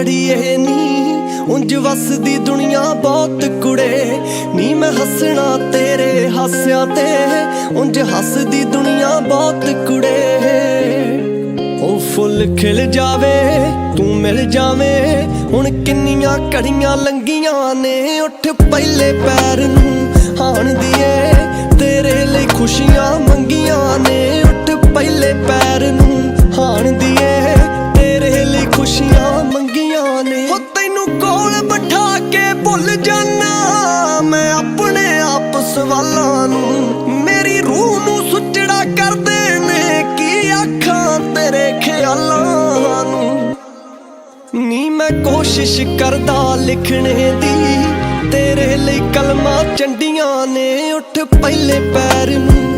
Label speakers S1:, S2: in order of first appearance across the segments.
S1: ਅੜੀਏ ਨੀ। ਉਂਝ ਵਸਦੀ ਦੁਨੀਆ ਬਹੁਤ ਕੁੜੇ। ਨੀ ਮੈਂ ਹੱਸਣਾ ਤੇਰੇ ਹਾਸਿਆਂ ਤੇ। ਉਂਝ ਹੱਸਦੀ ਦੁਨੀਆ ਬਹੁਤ ਕੁੜੇ। ਉਹ ਫੁੱਲ ਖਿਲ ਜਾਵੇ, ਤੂੰ ਮਿਲ ਜਾਵੇਂ। ਹੁਣ ਕਿੰਨੀਆਂ ਕੜੀਆਂ ਲੰਗੀਆਂ ਨੇ। ਉੱਠ ਪਹਿਲੇ ਪੈਰ ਨੂੰ ਹਾਣ ਦੀਏ। ਤੇਰੇ ਲਈ ਖੁਸ਼ੀਆਂ ਭੁੱਲ ਮੈਂ ਆਪਣੇ ਆਪ ਸਵਾਲਾਂ ਨੂੰ। ਮੇਰੀ ਰੂਹ ਨੂੰ ਸੁੱਚੜਾ ਕਰਦੇ ਨੇ, ਕੀ ਅੱਖਾਂ ਤੇਰੇ ਖਿਆਲਾਂ ਨੂੰ? ਨੀ ਮੈਂ ਕੋਸ਼ਿਸ਼ ਕਰਦਾ ਲਿਖਣੇ ਦੀ, ਤੇਰੇ ਲਈ ਕਲਮਾਂ ਚੰਡੀਆਂ ਨੇ, ਉੱਠ ਪਹਿਲੇ ਪੈਰ ਨੂੰ।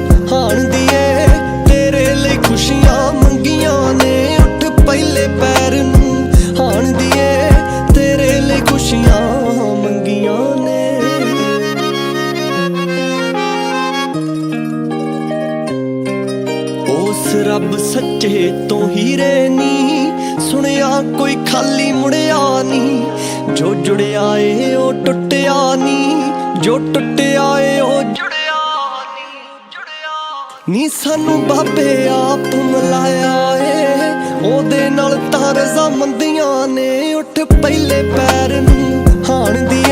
S1: ਉਸ ਰੱਬ ਸੱਚੇ ਤੋਂ ਹੀਰੇ ਨੀ ਸੁਣਿਆ ਕੋਈ ਖਾਲੀ ਮੁੜਿਆ ਨੀ ਜੋ ਜੁੜਿਆ ਏ, ਉਹ ਟੁੱਟਿਆ ਨੀ ਜੋ ਟੁੱਟਿਆ ਏ, ਉਹ ਜੁੜਿਆ ਨੀ ਜੁੜਿਆ ਨੀ ਸਾਨੂੰ ਬਾਬੇ ਆਪ ਮਿਲਾਇਆ ਏ। ਉਹਦੇ ਨਾਲ ਤਾਂ ਰਜ਼ਾ ਮੰਦੀਆਂ ਨੇ। ਉੱਠ ਪਹਿਲੇ ਪੈਰ ਨੂੰ ਹਾਣ ਦੀ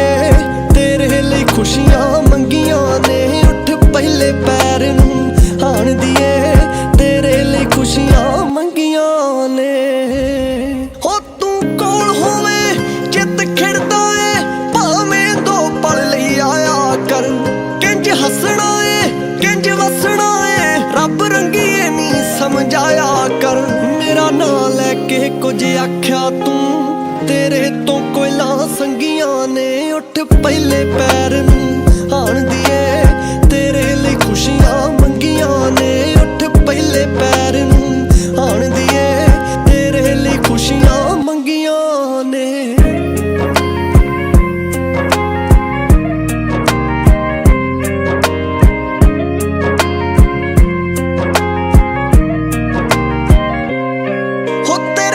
S1: ਕੁਝ ਆਖਿਆ ਤੂੰ? ਤੇਰੇ ਤੋਂ ਕੋਇਲਾਂ ਸੰਗੀਆਂ ਨੇ ਉੱਠ ਪਹਿਲੇ ਪੈਰ ਨੂੰ।